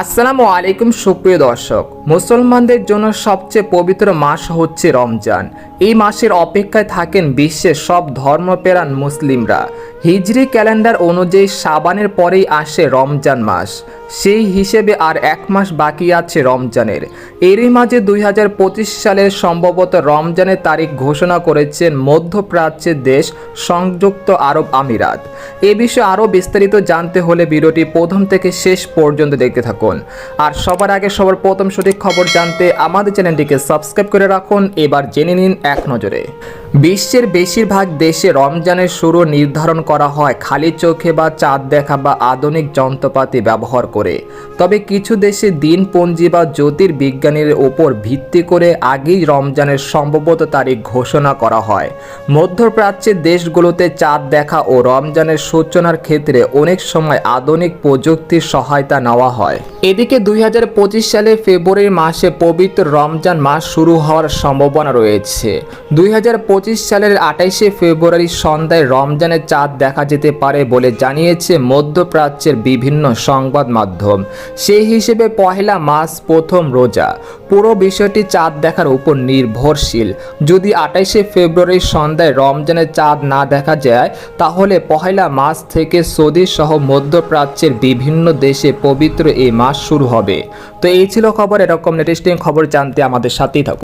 আসসালামু আলাইকুম সুপ্রিয় দর্শক মুসলমানদের জন্য সবচেয়ে পবিত্র মাস হচ্ছে রমজান। এই মাসের অপেক্ষায় থাকেন বিশ্বের সব ধর্মপ্রাণ মুসলিমরা। হিজরি ক্যালেন্ডার অনুযায়ী সাবানের পরেই আসে রমজান মাস। সেই হিসেবে আর এক মাস বাকি আছে রমজানের। এরই মাঝে দুই হাজার পঁচিশ সালের সম্ভবত রমজানের তারিখ ঘোষণা করেছেন মধ্যপ্রাচ্যের দেশ সংযুক্ত আরব আমিরাত। এ বিষয়ে আরও বিস্তারিত জানতে হলে ভিডিওটি প্রথম থেকে শেষ পর্যন্ত দেখতে থাকুন। আর সবার আগে সবার প্রথম সঠিক খবর জানতে আমাদের চ্যানেলটিকে সাবস্ক্রাইব করে রাখুন। এবার জেনে নিন এক নজরে। বিশ্বের বেশিরভাগ দেশে রমজানের শুরু নির্ধারণ করা হয় খালি চোখে বা চাঁদ দেখা বা আধুনিক যন্ত্রপাতি ব্যবহার করে। তবে কিছু দেশে দিনপঞ্জি বা জ্যোতির্বিজ্ঞানীর ওপর ভিত্তি করে আগেই রমজানের সম্ভবত তারিখ ঘোষণা করা হয়। মধ্যপ্রাচ্যের দেশগুলোতে চাঁদ দেখা ও রমজানের সূচনার ক্ষেত্রে অনেক সময় আধুনিক প্রযুক্তির সহায়তা নেওয়া হয়। এদিকে দুই হাজার পঁচিশ সালে ফেব্রুয়ারি মাসে পবিত্র রমজান মাস শুরু হওয়ার সম্ভাবনা রয়েছে। দুই হাজার সালের আঠাইশে ফেব্রুয়ারি সন্ধ্যায় রমজানের চাঁদ দেখা যেতে পারে বলে জানিয়েছে মধ্যপ্রাচ্যের বিভিন্ন সংবাদ মাধ্যম। সেই হিসেবে পহেলা মাস প্রথম রোজা। পুরো বিষয়টি চাঁদ দেখার উপর নির্ভরশীল। যদি আঠাইশে ফেব্রুয়ারি সন্ধ্যায় রমজানের চাঁদ না দেখা যায়, তাহলে পহেলা মাস থেকে সৌদি সহ মধ্যপ্রাচ্যের বিভিন্ন দেশে পবিত্র এই মাস শুরু হবে। তো এই ছিল খবর, এরকম লেটেস্টিং খবর জানতে আমাদের সাথেই থাকুন।